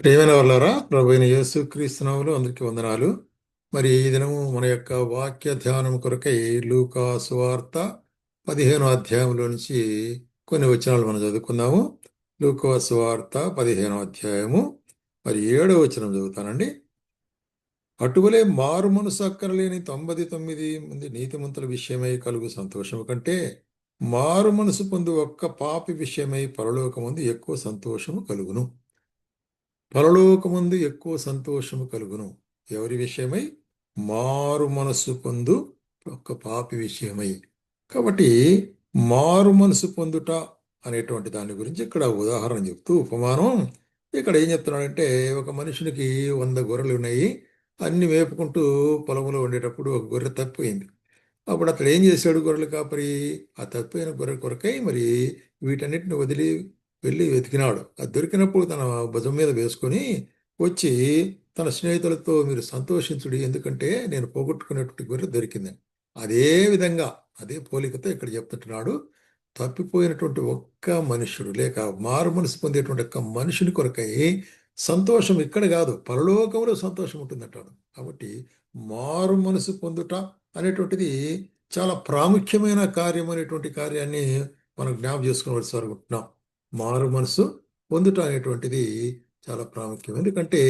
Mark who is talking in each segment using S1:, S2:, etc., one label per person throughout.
S1: ప్రియమైన వాళ్ళారా ప్రభు అయిన యేసు క్రీస్తునాములు అందరికీ వందనాలు. మరి ఈ దినము మన యొక్క వాక్య ధ్యానం కొరకై లూకా సువార్త పదిహేను అధ్యాయంలో నుంచి కొన్ని వచనాలు మనం చదువుకుందాము. లూకా సువార్త పదిహేను అధ్యాయము మరి ఏడో వచనం చదువుతానండి. అటువలే మారు మనసు అక్కరలేని తొంభై తొమ్మిది మంది నీతిమంతుల విషయమై కలుగు సంతోషము కంటే మారు మనసు పొందు ఒక్క పాపి విషయమై పరలోకముందు ఎక్కువ సంతోషము కలుగును. పరలోకముందు ఎక్కువ సంతోషము కలుగును. ఎవరి విషయమై? మారు మనస్సు పొందు ఒక పాపి విషయమై. కాబట్టి మారు మనసు పొందుట అనేటువంటి దాని గురించి ఇక్కడ ఉదాహరణ చెప్తూ ఉపమానం. ఇక్కడ ఏం చెప్తున్నాడంటే ఒక మనుషునికి వంద గొర్రెలు ఉన్నాయి. అన్ని వేపుకుంటూ పొలంలో ఉండేటప్పుడు ఒక గొర్రె తప్పిపోయింది. అప్పుడు అతడు ఏం చేశాడు గొర్రెలు కాపరి? ఆ తప్పిపోయిన గొర్రె కొరకై మరి వీటన్నిటిని వదిలి వెళ్ళి వెతికినాడు. అది దొరికినప్పుడు తన భుజం మీద వేసుకొని వచ్చి తన స్నేహితులతో మీరు సంతోషించుడి ఎందుకంటే నేను పోగొట్టుకునేటువంటి గొర్రె దొరికిందని అదే విధంగా అదే పోలికతో ఇక్కడ చెప్తుంటున్నాడు. తప్పిపోయినటువంటి ఒక్క మనుషుడు లేక మారు మనసు పొందేటువంటి ఒక్క మనుషుని కొరకై సంతోషం ఇక్కడ కాదు పరలోకంలో సంతోషం ఉంటుందంటాడు. కాబట్టి మారు మనసు పొందుట అనేటువంటిది చాలా ప్రాముఖ్యమైన కార్యం అనేటువంటి కార్యాన్ని మనం జ్ఞాపం చేసుకోవాల్సి అనుకుంటున్నాం మారు మనసు పొందుట అనేటువంటిది చాలా ప్రాముఖ్యం. ఎందుకంటే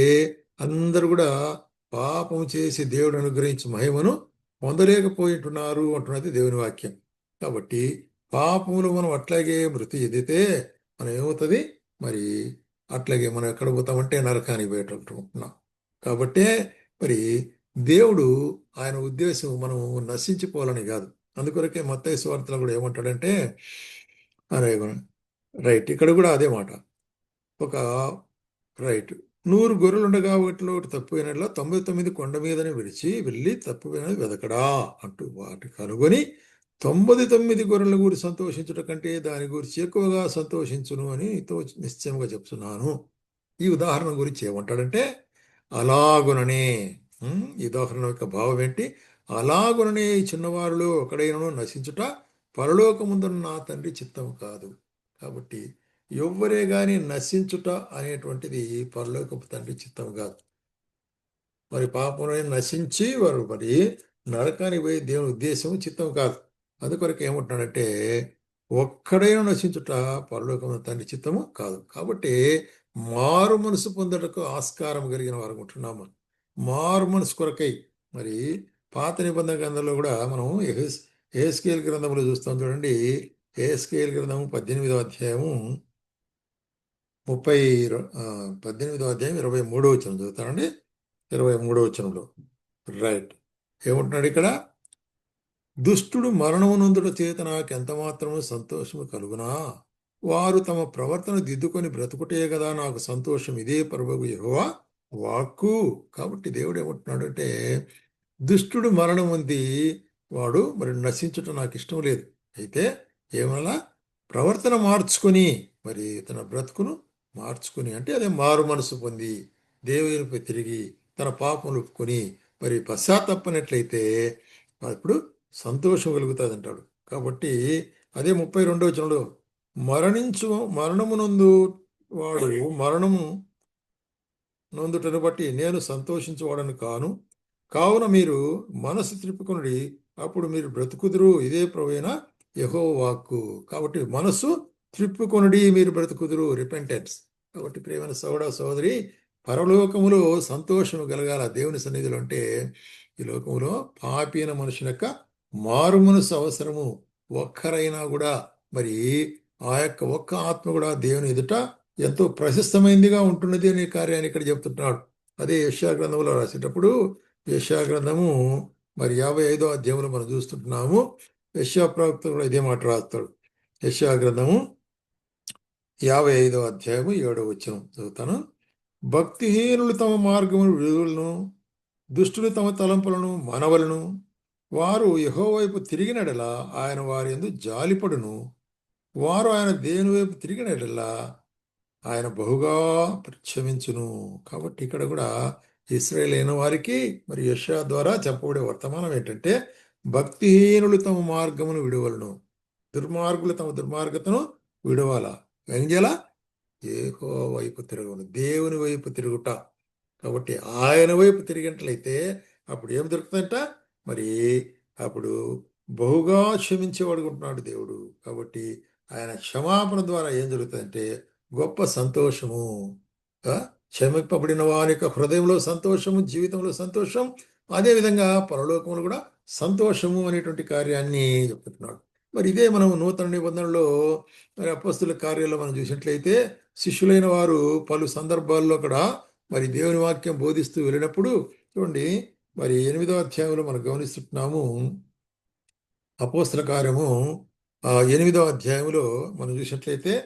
S1: అందరు కూడా పాపం చేసి దేవుడు అనుగ్రహించి మహిమను పొందలేకపోయింటున్నారు అంటున్నది దేవుని వాక్యం. కాబట్టి పాపములు మనం అట్లాగే మృతి ఎదితే మనం ఏమవుతుంది? మరి అట్లాగే మనం ఎక్కడ పోతామంటే నరకానికి పోయేటట్టున్నాం కాబట్టే మరి దేవుడు ఆయన ఉద్దేశం మనం నశించిపోవాలని కాదు. అందుకొరకే మత్తయ్య స్వార్థలో కూడా ఏమంటాడంటే అరే రైట్. ఇక్కడ కూడా అదే మాట. ఒక రైట్. నూరు గొర్రెలు ఉండగా వాటిలో ఒకటి తప్పిపోయినట్లా తొంభై తొమ్మిది కొండ మీదనే విడిచి వెళ్ళి తప్పిపోయినది వెదకడా అంటూ వాటి కనుగొని తొంభై తొమ్మిది గొర్రెల గురి సంతోషించుట కంటే దాని గురించి ఎక్కువగా సంతోషించును అని తో నిశ్చయంగా చెప్తున్నాను. ఈ ఉదాహరణ గురించి ఏమంటాడంటే అలాగుననే ఈ ఉదాహరణ యొక్క భావం ఏంటి? అలాగుననే ఈ చిన్నవారిలో ఒకడైనను నశించుట పరలోకముందున్న నా తండ్రి చిత్తం కాదు. కాబట్టి ఎవ్వరే కానీ నశించుట అనేటువంటిది పరలోకపు తండ్రి చిత్తం కాదు. మరి పాపంలో నశించి వారు మరి నరకానికి పోయే దేవుని ఉద్దేశం చిత్తం కాదు. అందుకొరకు ఏమంటున్నాడంటే ఒక్కడైనా నశించుట పరలోకం తండ్రి చిత్తము కాదు. కాబట్టి మారు మనసు పొందటకు ఆస్కారం కలిగిన వారు ఉంటున్నాము. మారు మనసు కొరకై మరి పాత నిబంధన గ్రంథంలో కూడా మనం ఏ స్కేల్ గ్రంథంలో చూస్తాం చూడండి. ఏ గ్రంథము పద్దెనిమిదో అధ్యాయము ముప్పై పద్దెనిమిదో అధ్యాయం ఇరవై మూడో వచనం చదువుతానండి. ఇరవై మూడో వచనంలో. రైట్. ఏమంటున్నాడు ఇక్కడ? దుష్టుడు మరణము నందుట చేత నాకు ఎంత మాత్రము సంతోషము కలుగునా? వారు తమ ప్రవర్తన దిద్దుకొని బ్రతుకుటే కదా నాకు సంతోషం. ఇదే పర్వగు యహోవా వాక్కు. కాబట్టి దేవుడు ఏమంటున్నాడు అంటే దుష్టుడు మరణం ఉంది. వాడు మరి నశించటం నాకు ఇష్టం లేదు. అయితే ఏమన్నా ప్రవర్తన మార్చుకొని మరి తన బ్రతుకును మార్చుకుని అంటే అదే మారు మనసు పొంది దేవునిపై తిరిగి తన పాపం ఒప్పుకొని మరి పశ్చాత్తప్పనట్లయితే అప్పుడు సంతోషం కలుగుతుంది అంటాడు కాబట్టి అదే ముప్పై రెండవ వచనంలో మరణించు మరణమునందు వాడు మరణము నందుటను బట్టి నేను సంతోషించేవాడని కాను. కావున మీరు మనసు త్రిప్పుకుని అప్పుడు మీరు బ్రతుకుదురు. ఇదే ప్రవేణ యహో వాక్కు కాబట్టి మనసు త్రిప్పుకొనుడి మీరు బ్రతుకుదురు రిపెంటెన్స్ కాబట్టి ప్రేమైన సోదర సోదరి పరలోకములో సంతోషము కలగాల దేవుని సన్నిధిలో అంటే ఈ లోకములో పాపిన మనుషుల యొక్క మారు మనసు అవసరము ఒక్కరైనా కూడా మరి ఆ యొక్క ఒక్క ఆత్మ కూడా దేవుని ఎదుట ఎంతో ప్రశస్తమైందిగా ఉంటున్నది అనే కార్యాన్ని ఇక్కడ చెప్తున్నాడు. అదే యశా గ్రంథంలో రాసేటప్పుడు యశా గ్రంథము మరి యాభై ఐదో అధ్యాయంలో మనం చూస్తుంటున్నాము. యశ్యా ప్రవక్త కూడా ఇదే మాట రాస్తాడు. యశ్యా గ్రంథము యాభై ఐదో అధ్యాయము ఏడో వచ్చిన చదువుతాను. భక్తిహీనులు తమ మార్గము విడుదలను దుష్టులు తమ తలంపులను మనవలను వారు యహోవైపు తిరిగినడలా ఆయన వారి ఎందు జాలిపడును. వారు ఆయన దేని వైపు తిరిగినడలా ఆయన బహుగా క్షమించును కాబట్టి ఇక్కడ కూడా ఇస్రాయేల్ అయిన వారికి మరి యశా ద్వారా చెప్పబడే వర్తమానం ఏంటంటే భక్తిహీనులు తమ మార్గమును విడవలను. దుర్మార్గులు తమ దుర్మార్గతను విడవాల. ఏం ఏహో వైపు తిరగను. దేవుని వైపు తిరుగుట. కాబట్టి ఆయన వైపు తిరిగినట్లయితే అప్పుడు ఏం దొరుకుతుందంట? మరి అప్పుడు బహుగా క్షమించేవాడు ఉంటున్నాడు దేవుడు. కాబట్టి ఆయన క్షమాపణ ద్వారా ఏం జరుగుతుందంటే గొప్ప సంతోషము. క్షమింపబడిన వారి యొక్క హృదయంలో సంతోషము జీవితంలో సంతోషం. అదేవిధంగా పరలోకంలో కూడా సంతోషము అనేటువంటి కార్యాన్ని చెప్తున్నాడు. మరి ఇదే మనం నూతన నిబంధనలో మరి అపస్తుల కార్యాల్లో మనం చూసినట్లయితే శిష్యులైన వారు పలు సందర్భాల్లో కూడా మరి దేవుని వాక్యం బోధిస్తూ వెళ్ళినప్పుడు చూడండి మరి ఎనిమిదో అధ్యాయంలో మనం గమనిస్తున్నాము. అపోస్తల కార్యము ఆ ఎనిమిదో అధ్యాయంలో మనం చూసినట్లయితే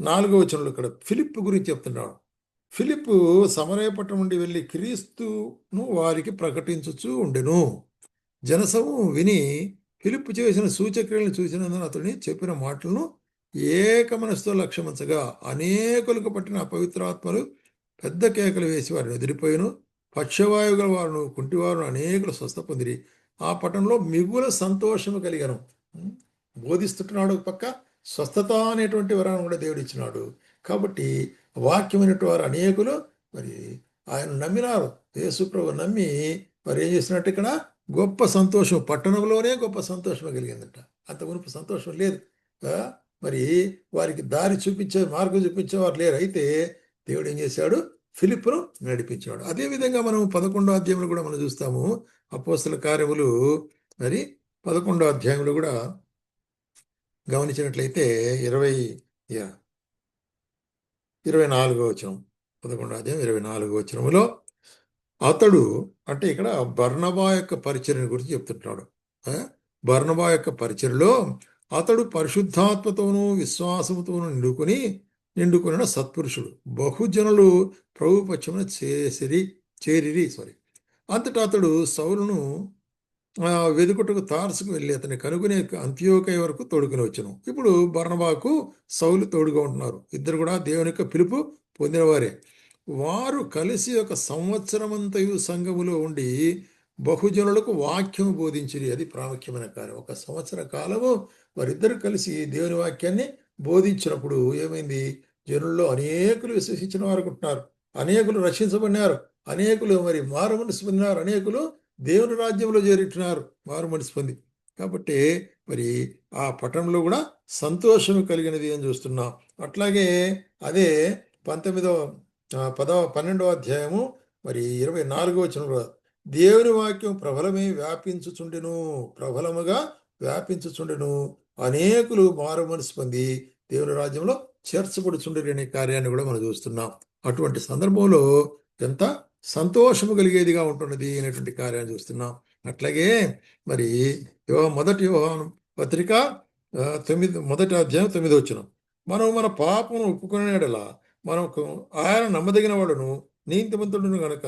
S1: నాలుగో వచనంలో ఇక్కడ ఫిలిప్ గురించి చెప్తున్నాడు. ఫిలిప్ సమరయపట్నం నుండి వెళ్ళి క్రీస్తును వారికి ప్రకటించుచూ ఉండెను. జనసమూహం విని పిలుపు చేసిన సూచక్రియలను చూసినందున అతని చెప్పిన మాటలను ఏక లక్ష్యమంచగా లక్ష్యమించగా అనేకులకు పట్టిన అపవిత్రాత్మలు పెద్ద కేకలు వేసి వారిని ఎదిరిపోయిను. పక్షవాయువు గల వారును కుంటివారును అనేకులు స్వస్థ పొందిరి. ఆ పట్టణంలో మిగుల సంతోషము కలిగను. బోధిస్తున్నాడు బోధిస్తుంటున్నాడు ఒక పక్క. స్వస్థత అనేటువంటి వరాన్ని కూడా దేవుడు ఇచ్చినాడు కాబట్టి వాక్యమైనటువంటి వారు అనేకులు మరి ఆయన నమ్మినారు. యేసుప్రభు నమ్మి మరి ఏం చేసినట్టు ఇక్కడ? గొప్ప సంతోషం పట్టణంలోనే గొప్ప సంతోషం కలిగిందట. అంత గొప్ప సంతోషం లేదు. మరి వారికి దారి చూపించే మార్గం చూపించేవారు లేరు. అయితే దేవుడు ఏం చేశాడు? ఫిలిప్ను నడిపించాడు. అదేవిధంగా మనం పదకొండో అధ్యాయంలో కూడా మనం చూస్తాము. అపోస్తల కార్యములు మరి పదకొండో అధ్యాయంలో కూడా గమనించినట్లయితే ఇరవై యా, ఇరవై నాలుగో వచనం. పదకొండో అధ్యాయం ఇరవై నాలుగో వచనములో అతడు అంటే ఇక్కడ బర్ణబా యొక్క పరిచర్ని గురించి చెప్తుంటాడు బర్ణబా యొక్క పరిచర్లో అతడు పరిశుద్ధాత్మతోనూ విశ్వాసముతోనూ నిండుకొని నిండుకొనిన సత్పురుషుడు. బహుజనులు ప్రభు పక్షమున చేసిరి చేరిరి సారీ అంతటా అతడు సౌలును వెదుకుటకు తారసుకు వెళ్ళి అతని కనుగొనే అంత్యోకయ వరకు తోడుకుని వచ్చాను. ఇప్పుడు బర్ణబాకు సౌలు తోడుగా ఉంటున్నారు. ఇద్దరు కూడా దేవుని యొక్క పిలుపు పొందినవారే. వారు కలిసి ఒక సంవత్సరమంతయు సంఘములో ఉండి బహుజనులకు వాక్యం బోధించిరి. అది ప్రాముఖ్యమైన కార్యం. ఒక సంవత్సర కాలము వారిద్దరు కలిసి దేవుని వాక్యాన్ని బోధించినప్పుడు ఏమైంది? జనుల్లో అనేకులు విశ్వసించిన వారు ఉంటున్నారు. అనేకులు రక్షించబడినారు. అనేకులు మరి మారు మనసు పొందినారు. అనేకులు దేవుని రాజ్యంలో చేరిట్టున్నారు మారు మనసు పొంది. కాబట్టి మరి ఆ పట్టణంలో కూడా సంతోషం కలిగినది అని చూస్తున్నాం. అట్లాగే అదే పంతొమ్మిదవ పదవ పన్నెండవ అధ్యాయము మరి ఇరవై నాలుగవ వచనంలో దేవుని వాక్యం ప్రబలమే వ్యాపించుచుండెను ప్రబలముగా వ్యాపించుచుండెను. అనేకులు మారు మనసు పొంది దేవుని రాజ్యంలో చేర్చబడుచుండేది కార్యాన్ని కూడా మనం చూస్తున్నాం. అటువంటి సందర్భంలో ఎంత సంతోషము కలిగేదిగా ఉంటున్నది అనేటువంటి కార్యాన్ని చూస్తున్నాం. అట్లాగే మరి మొదటి వ్యవహారం పత్రిక తొమ్మిది మొదటి అధ్యాయం తొమ్మిది వచ్చిన మనం మన పాపను ఒప్పుకునేడలా మనకు ఆయన నమ్మదగిన వాడును నీతిమంతుడును గనక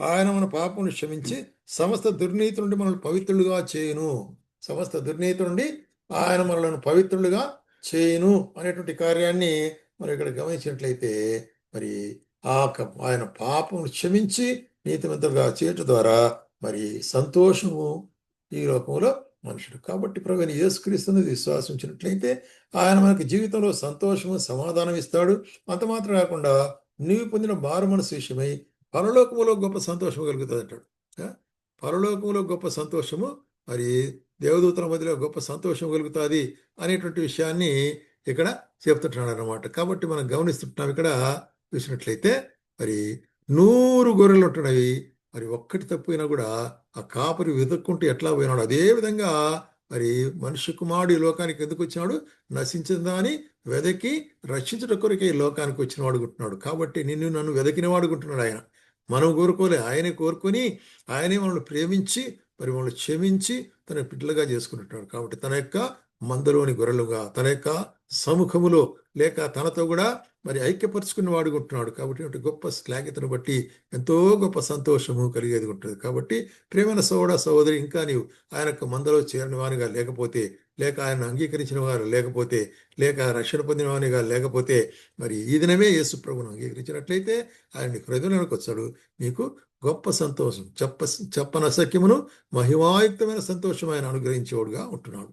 S1: ఆయన మన పాపమును క్షమించి సమస్త దుర్నీతి నుండి మనల్ని పవిత్రులుగా చేయును. సమస్త దుర్నీతి నుండి ఆయన మనలను పవిత్రులుగా చేయును అనేటువంటి కార్యాన్ని మనం ఇక్కడ గమనించినట్లయితే మరి ఆ ఆయన పాపం క్షమించి నీతిమంతులుగా చేయటం ద్వారా మరి సంతోషము ఈ లోకంలో మనుషుడు. కాబట్టి ప్రభుని యేసుక్రీస్తుని విశ్వాసించినట్లయితే ఆయన మనకి జీవితంలో సంతోషము సమాధానం ఇస్తాడు. అంత మాత్రం కాకుండా నీవు పొందిన మారు మనసు విషయమై పరలోకములో గొప్ప సంతోషము కలుగుతుంది అంటాడు. పరలోకములో గొప్ప సంతోషము మరి దేవదూతల మధ్యలో గొప్ప సంతోషం కలుగుతుంది అనేటువంటి విషయాన్ని ఇక్కడ చెప్తుంటున్నాడు అనమాట కాబట్టి మనం గమనిస్తుంటున్నాం ఇక్కడ చూసినట్లయితే మరి నూరు గొర్రెలు ఉంటున్నవి. మరి ఒక్కటి తప్పినా కూడా ఆ కాపరి వెతుక్కుంటూ ఎట్లా పోయినాడు? అదే విధంగా మరి మనుష్య కుమారుడు ఈ లోకానికి ఎందుకు వచ్చినాడు? నశించిందా అని వెదకి రక్షించుట కొరకే ఈ లోకానికి వచ్చిన వాడుకుంటున్నాడు కాబట్టి నిన్ను నన్ను వెదకిన వాడుకుంటున్నాడు ఆయన. మనం కోరుకోలే. ఆయనే కోరుకొని ఆయనే మనల్ని ప్రేమించి మరి మనల్ని క్షమించి తన బిడ్డలుగా చేసుకుంటున్నాడు కాబట్టి తన యొక్క మందలోని గొర్రెలుగా తన యొక్క సముఖములో లేక తనతో కూడా మరి ఐక్యపరుచుకుని వాడుకుంటున్నాడు. కాబట్టి గొప్ప శ్లాఘ్యతను బట్టి ఎంతో గొప్ప సంతోషము కలిగేది ఉంటుంది. కాబట్టి ప్రేమైన సోదర సహోదరి ఇంకా నీవు ఆయన యొక్క మందలో చేరిన వానిగా లేకపోతే లేక ఆయన అంగీకరించిన వారు లేకపోతే లేక రక్షణ పొందిన వానిగా లేకపోతే మరి ఈ దినమే యేసు ప్రభును అంగీకరించినట్లయితే ఆయన హృదయంలోకి వచ్చాడు నీకు గొప్ప సంతోషం చెప్ప చెప్పనసక్యమును మహిమాయుక్తమైన సంతోషం ఆయన అనుగ్రహించేవాడుగా ఉంటున్నాడు.